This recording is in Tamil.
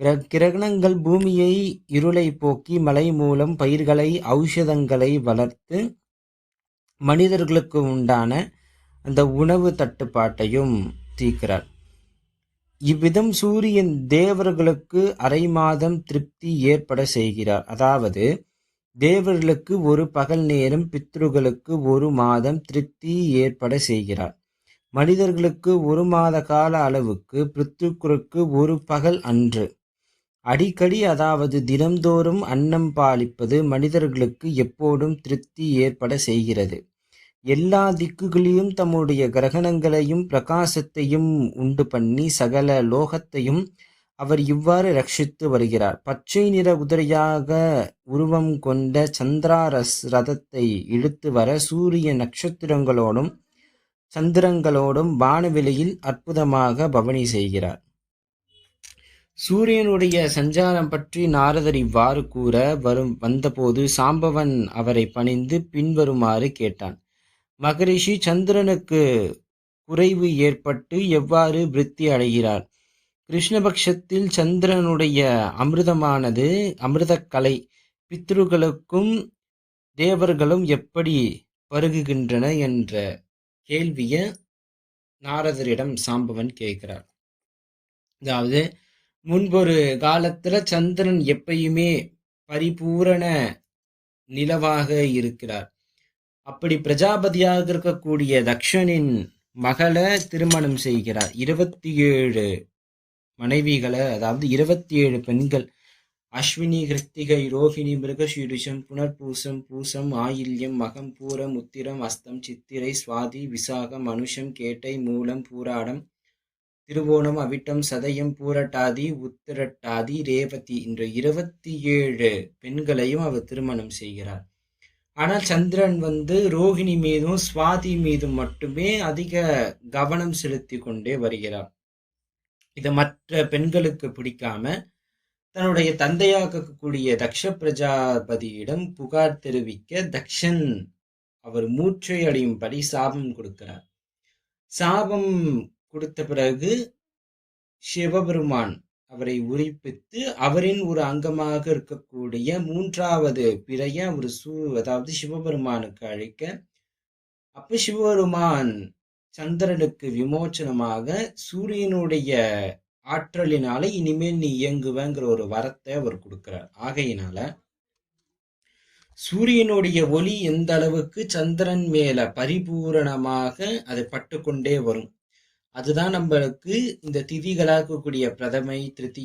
கிர- கிரகணங்கள் பூமியை இருளை போக்கி மழை மூலம் பயிர்களை ஔஷதங்களை வளர்த்து மனிதர்களுக்கு உண்டான அந்த உணவு தட்டுப்பாட்டையும் தீர்க்கிறார். இவ்விதம் சூரியன் தேவர்களுக்கு அரை மாதம் திருப்தி ஏற்பட செய்கிறார். அதாவது தேவர்களுக்கு ஒரு பகல் நேரம் பித்ருகளுக்கு ஒரு மாதம் திருப்தி ஏற்பட செய்கிறார். மனிதர்களுக்கு ஒரு மாத கால அளவுக்கு பித்ருக்களுக்கு ஒரு பகல் அன்று அடிக்கடி அதாவது தினம்தோறும் அன்னம் பாலிப்பது மனிதர்களுக்கு எப்போதும் திருப்தி ஏற்பட செய்கிறது. எல்லா திக்குகளிலும் தம்முடைய கிரகணங்களையும் பிரகாசத்தையும் உண்டு பண்ணி சகல லோகத்தையும் அவர் இவ்வாறு ரட்சித்து வருகிறார். பச்சை நிற குதிரையாக உருவம் கொண்ட சந்திராரஸ் ரதத்தை இழுத்து வர சூரிய நட்சத்திரங்களோடும் சந்திரங்களோடும் வானவெளியில் அற்புதமாக பவனி செய்கிறார். சூரியனுடைய சஞ்சாரம் பற்றி நாரதர் இவ்வாறு கூற வரும் வந்தபோது சாம்பவன் அவரை பணிந்து பின்வருமாறு கேட்டான். மகரிஷி சந்திரனுக்கு குறைவு ஏற்பட்டு எவ்வாறு விருத்தி அடைகிறார்? கிருஷ்ணபக்ஷத்தில் சந்திரனுடைய அமிர்தமானது அமிர்தக்கலை பித்ருகளுக்கும் தேவர்களும் எப்படி பருகுகின்றன என்ற கேள்விய நாரதரிடம் சாம்பவன் கேட்கிறார். அதாவது முன்பொரு காலத்துல சந்திரன் எப்பயுமே பரிபூரண நிலவாக இருக்கிறார். அப்படி பிரஜாபதியாக இருக்கக்கூடிய தக்ஷனின் மகளை திருமணம் செய்கிறார். இருபத்தி ஏழு மனைவிகளை அதாவது இருபத்தி ஏழு பெண்கள். அஸ்வினி கிருத்திகை ரோஹிணி மிருகசீரிஷம் புனர்பூசம் பூசம் ஆயில்யம் மகம் பூரம் உத்திரம் அஸ்தம் சித்திரை சுவாதி விசாகம் அனுஷம் கேட்டை மூலம் பூராடம் திருவோணம் அவிட்டம் சதயம் பூரட்டாதி உத்திரட்டாதி ரேவதி என்ற இருபத்தி ஏழு பெண்களையும் அவர் திருமணம் செய்கிறார். ஆனால் சந்திரன் வந்து ரோஹிணி மீதும் சுவாதி மீதும் மட்டுமே அதிக கவனம் செலுத்தி கொண்டே வருகிறார். இதை மற்ற பெண்களுக்கு பிடிக்காம தன்னுடைய தந்தையாக்கக்கூடிய தக்ஷ பிரஜாபதியிடம் புகார் தெரிவிக்க தக்ஷன் அவர் மூச்சை அடையும்படி சாபம் கொடுக்கிறார். சாபம் கொடுத்த பிறகு சிவபெருமான் அவரை உரிப்பித்து அவரின் ஒரு அங்கமாக இருக்கக்கூடிய மூன்றாவது பிறைய ஒரு சூ அதாவது சிவபெருமானுக்கு அழைக்க அப்ப சிவபெருமான் சந்திரனுக்கு விமோச்சனமாக சூரியனுடைய ஆற்றலினால இனிமேல் நீ இயங்குவங்கிற ஒரு வரத்தை அவர் கொடுக்கிறார். ஆகையினால சூரியனுடைய ஒளி எந்த அளவுக்கு சந்திரன் மேல பரிபூரணமாக அது பட்டுக்கொண்டே வரும் அதுதான் நம்மளுக்கு இந்த திதிகளாக இருக்கக்கூடிய பிரதமை திருத்தி